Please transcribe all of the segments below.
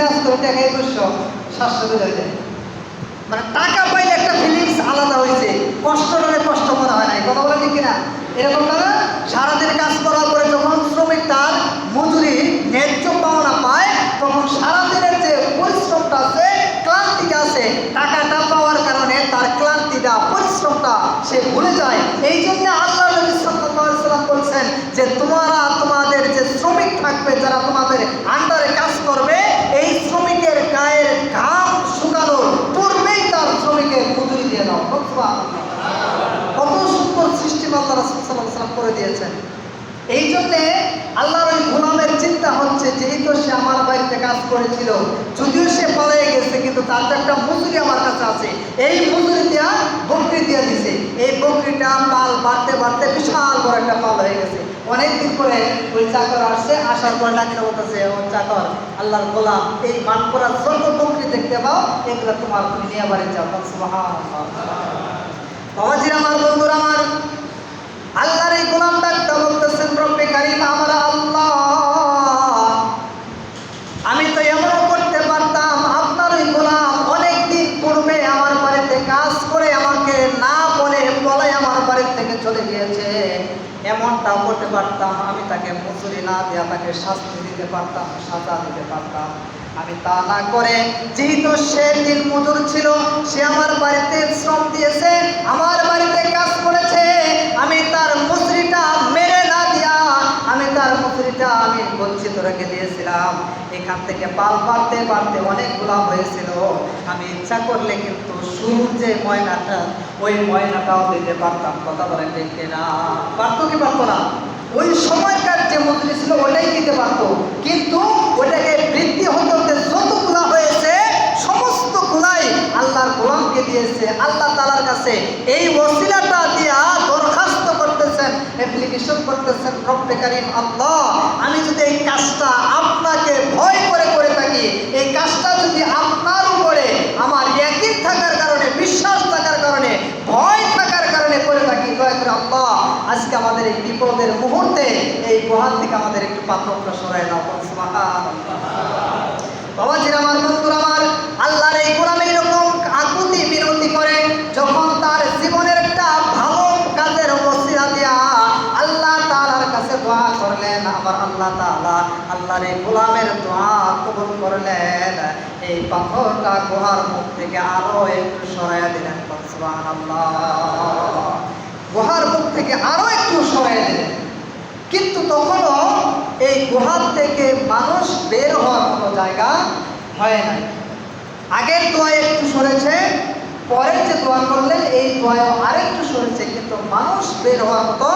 কাজ করে টাকা যায় মানে টাকা পাইলে একটা ফিলিংস আলাদা হয়েছে। কষ্ট মনে হয় না কথা কিনা? এরকম না, সারাদিন কাজ করার পরে যখন শ্রমিক তার মজুরি, ন্যায্য পাওনা পায়, তখন সারাদিনের যে পরিশ্রমটা আছে, ক্লান্তিটা আছে, টাকাটা পাওয়ার কারণে তার ক্লান্তিটা, পরিশ্রমটা সে ভুলে যায়। এই জন্য আল্লাহ বলছেন যে, তোমারা তোমাদের যে শ্রমিক থাকবে, যারা তোমাদের আন্ডারে কাজ করবে এই শ্রমিকের গায়ের ঘাম শুকানোর পূর্বেই তার শ্রমিকের মজুরি দিয়ে দাও সুবহানাল্লাহ। কত সুন্দর সিস্টেম আল্লাহ রাসূল সাল্লাল্লাহু আলাইহি সাল্লাম করে দিয়েছেন এই জন্যে আল্লাহর ওই গোলামের চিন্তা হচ্ছে যেহেতু সে আমার বাড়িতে কাজ করেছিল। যদিও সে পালিয়ে গেছে, কিন্তু তার তো একটা মজুরি আমার কাছে আছে। এই মজুরি দিয়া বকরি দিয়ে দিছে। এই বকরিটা পাল বাড়তে বাড়তে বিশাল বড় একটা পাল হয়ে গেছে। অনেকদিন পরে ওই চাকর আসছে, আসার পর ডাক্তার বলতেছে, ও চাকর, আল্লাহর গোলাম, এই মান করার যত বকরি দেখতে পাও, এগুলো তোমার তুমি নিয়ে বাড়ি যাও। বাবাজির আমার, বন্ধুরা আমার, আল্লাহর এই গোলাম চলে গিয়েছে। এমনটাও করতে পারতাম, আমি তাকে মজুরি না দেওয়া তাকে শাস্তি দিতে পারতাম, সাজা দিতে পারতাম। আমি তা না করে, যেহেতু সে দিন মজুর ছিল, সে আমার বাড়িতে শ্রম দিয়েছে এখান থেকে পাল পারতে পারতে অনেক গোলাম হয়েছিল। আমি ইচ্ছা করলে কিন্তু শুরুর যে ময়নাটা, ওই ময়নাটাও দিতে পারতাম। কথা বলেন ঠিক না পারতো কি পারতো না? ওই সময়কার যে মজুরি ছিল, ওটাই দিতে পারতো। কিন্তু ওটাকে বৃদ্ধি হতে হতে যতগুলা হয়েছে, সমস্ত গুলাই আল্লাহর গোলামকে দিয়েছে। আল্লাহ তালার কাছে এই ওসিলাটা দিয়া দরখাস্ত করতেছেন অ্যাপ্লিকেশন করতেছেন, রব্বে কারিম আল্লাহ। আমি যদি এই কাজটা আপনাকে ভয় করে করে থাকি এই কাজটা যদি আপনার উপরে আমার একই থাকার কারণে, বিশ্বাস থাকার কারণে, ভয় থাকার কারণে করে থাকি, দয়া করে আজকে আমাদের এই বিপদের মুহূর্তে এই গুহার থেকে আমাদের একটু পাত্রটা সরাই নাও বাবাজির আমার বন্ধুর করলেন এই পাথরটা গুহার মুখ থেকে আরও একটু সরাইয়া দিলেন গুহার মুখ থেকে আরও একটু সরাইয়া দিলেন। কিন্তু তখনও এই গুহার থেকে মানুষ বের হওয়ার কোনো জায়গা হয় নাই। আগের দোয়া একটু সরেছে, পরের যে দোয়া করলেন, এই দোয়াও আরেকটু সরেছে, কিন্তু মানুষ বের হওয়ার মতো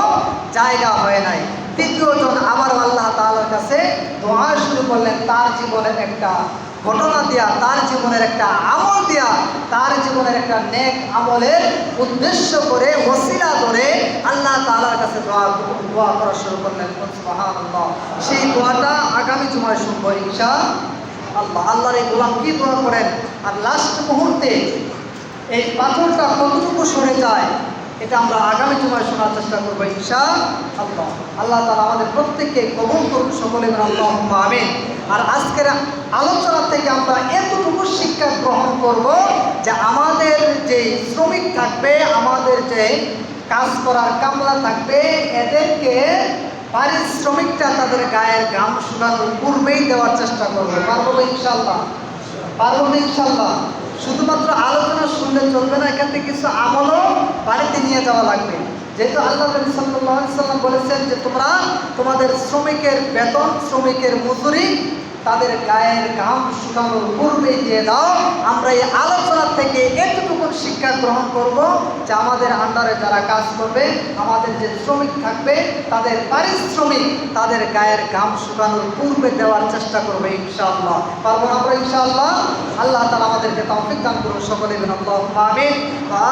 জায়গা হয় নাই। তৃতীয়জন আবার আল্লাহ তাআলার কাছে দোয়া করলেন তার জীবনের একটা ঘটনা দিয়া, তার জীবনের একটা আমল দিয়া, তার জীবনের একটা নেক আমলের উদ্দেশ্য করে, ওসিলা ধরে আল্লাহ তাআলার কাছে দোয়া দোয়া করা শুরু করলেন। সেই দোয়াটা আগামী জুমায় শুনব ইনশা আল্লাহ, আল্লাহর এই গোলাম কি দোয়া করেন? আর লাস্ট মুহূর্তে এই পাথরটা কতটুকু সরে যায়? এটা আমরা আগামী জুমায় শোনার চেষ্টা করব ইনশা আল্লাহ আল্লাহ তালা আমাদের প্রত্যেককে কবল করুন সকলে আল্লাহ আর আজকের আলোচনা থেকে আমরা এতটুকু শিক্ষা গ্রহণ করব যে আমাদের যে শ্রমিক থাকবে, আমাদের যে কাজ করার কামলা থাকবে, এদেরকে পারিশ্রমিকটা তাদের গায়ের গাম শুকানোর পূর্বেই দেওয়ার চেষ্টা করবে। পারব ইনশাল্লাহ পারব ইনশাল্লাহ শুনলে চলবে না এখান থেকে কিছু আমলও বাড়িতে নিয়ে যাওয়া লাগবে। যেহেতু আল্লাহ নবী সাল্লাহ সাল্লাম বলেছেন যে তোমরা তোমাদের শ্রমিকের বেতন, শ্রমিকের মজুরি তাদের গায়ের ঘাম শুকানোর পূর্বেই দিয়ে দাও। আমরা এই আলোচনা থেকে এতটুকু শিক্ষা গ্রহণ করব যে আমাদের আন্ডারে যারা কাজ করবে, আমাদের যে শ্রমিক থাকবে, তাদের পারিশ্রমিক তাদের গায়ের ঘাম শুকানোর পূর্বে দেওয়ার চেষ্টা করবে ইনশাআল্লাহ। পারব না আমরা ইনশাআল্লাহ? আল্লাহ তালা আমাদেরকে তৌফিক দান করুন সকলে আল্লাহ আমিন। ওয়া